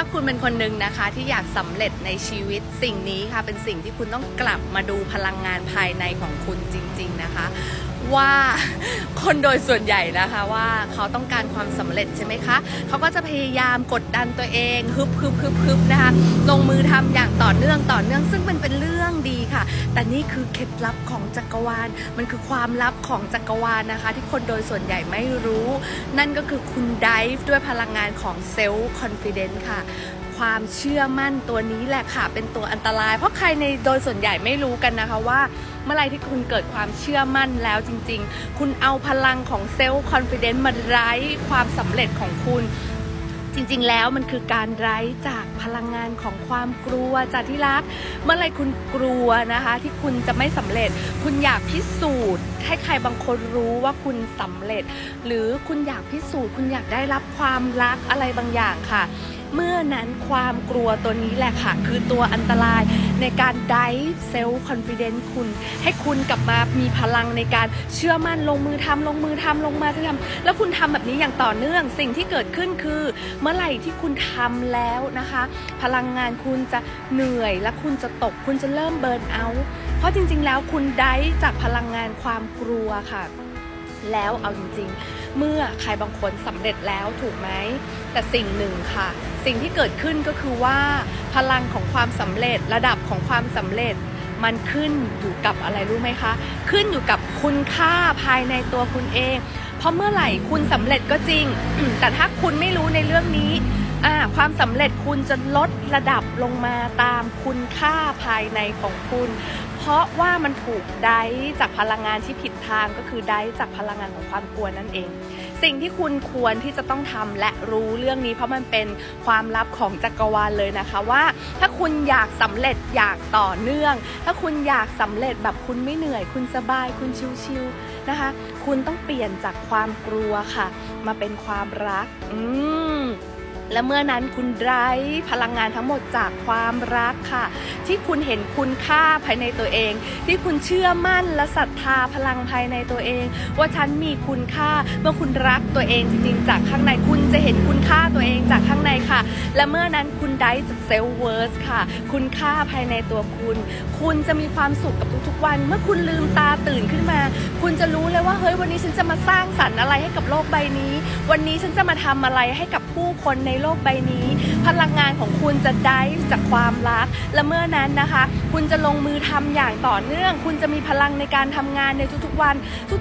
ถ้าคุณเป็นคนหนึ่งนะคะที่อยากสำเร็จในชีวิตสิ่งนี้ค่ะ เป็นสิ่งที่คุณต้องกลับมาดูพลังงานภายในของคุณจริง ๆนะคะว่าคนโดยส่วนใหญ่นะคะว่าเขาต้องการความสำเร็จใช่ไหมคะเขาก็จะพยายามกดดันตัวเองฮึบฮึบฮึบฮึบนะคะลงมือทำอย่างต่อเนื่องต่อเนื่องซึ่งมันเป็นเรื่องดีค่ะ แต่นี่คือเคล็ดลับของจักรวาล มันคือความลับของจักรวาลนะคะ ที่คนโดยส่วนใหญ่ไม่รู้ นั่นก็คือคุณดิฟด้วยพลังงานของเซลล์คอนฟ idence ค่ะความเชื่อมั่นตัวนี้แหละค่ะ เป็นตัวอันตราย เพราะใครในโดยส่วนใหญ่ไม่รู้กันนะคะว่า มื่อไรที่คุณเกิดความเชื่อมั่นแล้วจริง ๆ คุณเอาพลังของเซลล์คอนฟ idence มาไร้ความสำเร็จของคุณจริงๆ แล้วมันคือการไร้จากพลังงานของความกลัวจากที่รัก เมื่อไรคุณกลัวนะคะ ที่คุณจะไม่สำเร็จ คุณอยากพิสูจน์ ให้ใครบางคนรู้ว่าคุณสำเร็จ หรือคุณอยากพิสูจน์ คุณอยากได้รับความรักอะไรบางอย่างค่ะ เมื่อนั้นความกลัวตัวนี้แหละค่ะ คือตัวอันตรายในการไดเซลล์คอนฟ idence คุณ ให้คุณกลับมามีพลังในการเชื่อมั่นลงมือทำลงมือทำลงมาทำแล้วคุณทำแบบนี้อย่างต่อเนื่อง สิ่งที่เกิดขึ้นคือ เมื่อไหร่ที่คุณทำแล้วนะคะ พลังงานคุณจะเหนื่อยและคุณจะตกคุณจะเริ่มเบิร์นเอา เพราะจริง ๆ แล้วคุณได้จากพลังงานความกลัวค่ะ แล้วเอาจริงๆ เมื่อใครบางคนสำเร็จแล้วถูกไหม แต่สิ่งหนึ่งค่ะ สิ่งที่เกิดขึ้นก็คือว่าพลังของความสำเร็จระดับของความสำเร็จมันขึ้นอยู่กับอะไรรู้ไหมคะ ขึ้นอยู่กับคุณค่าภายในตัวคุณเอง เพราะเมื่อไหร่คุณสำเร็จก็จริง แต่ถ้าคุณไม่รู้ในเรื่องนี้ ความสำเร็จคุณจะลดระดับลงมาตามคุณค่าภายในของคุณ เพราะว่ามันถูกได้จากพลังงานที่ผิดทางก็คือได้จากพลังงานของความกลัวนั่นเอง สิ่งที่คุณควรที่จะต้องทำและรู้เรื่องนี้ เพราะมันเป็นความลับของจักรวาลเลยนะคะว่า ถ้าคุณอยากสำเร็จอยากต่อเนื่อง ถ้าคุณอยากสำเร็จแบบคุณไม่เหนื่อย คุณสบายคุณชิวๆนะคะ คุณต้องเปลี่ยนจากความกลัวค่ะ มาเป็นความรัก อืม และเมื่อนั้นคุณไร้พลังงานทั้งหมดจากความรักค่ะ ที่คุณเห็นคุณค่าภายในตัวเอง ที่คุณเชื่อมั่นและศรัทธาพลังภายในตัวเอง ว่าฉันมีคุณค่าเมื่อคุณรักตัวเองจริงๆ จากข้างในคุณจะเห็นคุณค่าตัวเองจากข้างในค่ะ และเมื่อนั้นคุณได้จากเซลเวิร์สค่ะ คุณค่าภายในตัวคุณ คุณจะมีความสุขกับทุกๆวัน เมื่อคุณลืมตาตื่นขึ้นมา คุณจะรู้เลยว่าเฮ้ยวันนี้ฉันจะมาสร้างสรรค์อะไรให้กับโลกใบนี้ วันนี้ฉันจะมาทำอะไรให้กับผู้คนในโลกใบนี้ พลังงานของคุณจะได้จากความรัก และเมื่อนั้นนะคะ คุณจะลงมือทำอย่างต่อเนื่อง คุณจะมีพลังในการทำงานในทุกๆวัน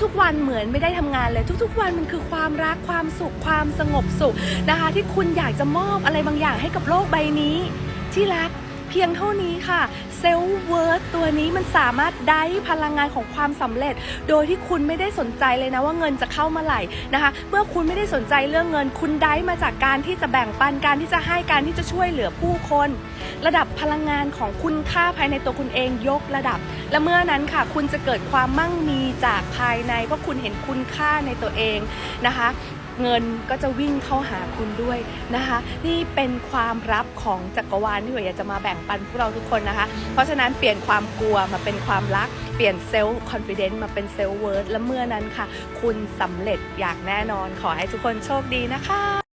ทุกๆวันเหมือนไม่ได้ทำงานเลย ทุกๆวันมันคือความรักความสุขความสงบสุขนะคะ ที่คุณอยากจะมอบอะไรบางอย่างให้กับโลกใบนี้ ที่รักเพียงเท่านี้ค่ะ เซลล์เวิร์ดตัวนี้มันสามารถได้พลังงานของความสำเร็จ โดยที่คุณไม่ได้สนใจเลยนะว่าเงินจะเข้ามาไหร่นะคะ เมื่อคุณไม่ได้สนใจเรื่องเงิน คุณได้มาจากการที่จะแบ่งปันการที่จะให้การที่จะช่วยเหลือผู้คน ระดับพลังงานของคุณค่าภายในตัวคุณเองยกระดับ และเมื่อนั้นค่ะ คุณจะเกิดความมั่งมีจากภายในเพราะคุณเห็นคุณค่าในตัวเองนะคะ เงินก็จะวิ่งเข้าหาคุณด้วยนะคะ นี่เป็นความรับของจักรวาลที่หนูอยากจะมาแบ่งปันพวกเราทุกคนนะคะ เพราะฉะนั้นเปลี่ยนความกลัวมาเป็นความรัก เปลี่ยนเซลล์คอนฟิเอนซ์มาเป็นเซลล์เวิร์ดและเมื่อนั้นค่ะ คุณสำเร็จอย่างแน่นอนขอให้ทุกคนโชคดีนะคะ